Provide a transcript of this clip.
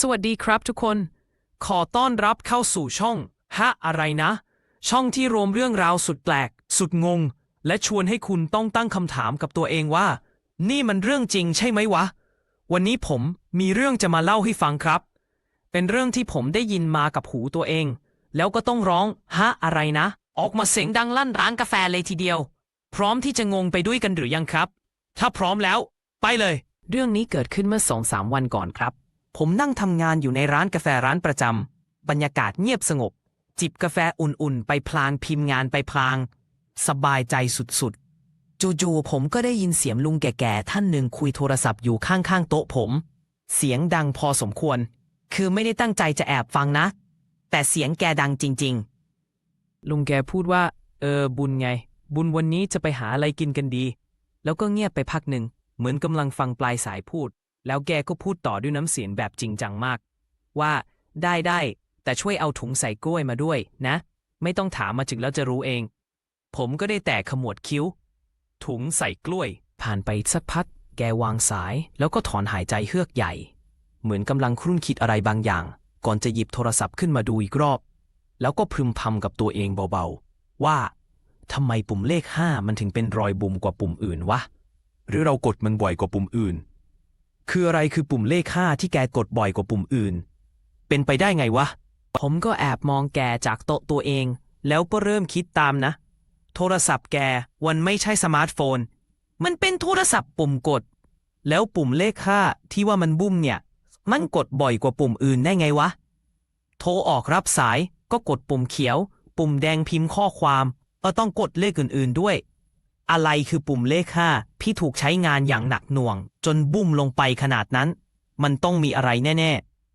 สวัสดีครับทุกคน ขอต้อนรับเข้าสู่ช่องฮะอะไรนะ ช่องที่รวมเรื่องราวสุดแปลก สุดงง และชวนให้คุณต้องตั้งคำถามกับตัวเองว่า นี่มันเรื่องจริงใช่ไหมวะ วันนี้ผมมีเรื่องจะมาเล่าให้ฟังครับ เป็นเรื่องที่ผมได้ยินมากับหูตัวเอง แล้วก็ต้องร้องฮะอะไรนะ ออกมาเสียงดังลั่นร้านกาแฟเลยทีเดียว พร้อมที่จะงงไปด้วยกันหรือยังครับ ถ้าพร้อมแล้ว ไปเลย เรื่องนี้เกิดขึ้นเมื่อสองสามวันก่อนครับ ผมนั่งทำงานอยู่ในร้านกาแฟร้านประจำ บรรยากาศเงียบสงบ จิบกาแฟอุ่นๆ ไปพลางพิมพ์งานไปพลาง สบายใจสุดๆ จู่ๆผมก็ได้ยินเสียงลุงแก่ๆ ท่านหนึ่งคุยโทรศัพท์อยู่ข้างๆ โต๊ะผม เสียงดังพอสมควร คือไม่ได้ตั้งใจจะแอบฟังนะ แต่เสียงแกดังจริงๆ ลุงแกพูดว่า เออ บุญไง บุญวันนี้จะไปหาอะไรกินกันดี แล้วก็เงียบไปพักหนึ่ง เหมือนกำลังฟังปลายสายพูด แล้วแกก็พูดต่อด้วยน้ำเสียงแบบจริงจังมาก ว่าได้ได้แต่ช่วยเอาถุงใส่กล้วยมาด้วยนะ ไม่ต้องถามมาถึงแล้วจะรู้เอง ผมก็ได้แต่ขมวดคิ้ว ถุงใส่กล้วย ผ่านไปสักพัก แกวางสายแล้วก็ถอนหายใจเฮือกใหญ่ เหมือนกำลังครุ่นคิดอะไรบางอย่าง ก่อนจะหยิบโทรศัพท์ขึ้นมาดูอีกรอบ แล้วก็พึมพำกับตัวเองเบาๆ ว่าทำไมปุ่มเลขห้ามันถึงเป็นรอยบุมกว่าปุ่มอื่นวะ หรือเรากดมันบ่อยกว่าปุ่มอื่น คืออะไรคือปุ่มเลขห้าที่แกกดบ่อยกว่าปุ่มอื่น เป็นไปได้ไงวะ ผมก็แอบมองแกจากโต๊ะตัวเอง แล้วก็เริ่มคิดตามนะ โทรศัพท์แกวันไม่ใช่สมาร์ทโฟน มันเป็นโทรศัพท์ปุ่มกด แล้วปุ่มเลขห้าที่ว่ามันบุ้มเนี่ย มันกดบ่อยกว่าปุ่มอื่นได้ไงวะ โทรออกรับสายก็กดปุ่มเขียว ปุ่มแดงพิมพ์ข้อความก็ต้องกดเลขอื่น ๆด้วย อะไรคือปุ่มเลขห้าพี่ถูกใช้งานอย่างหนักหน่วง จนบุ้มลงไปขนาดนั้น มันต้องมีอะไรแน่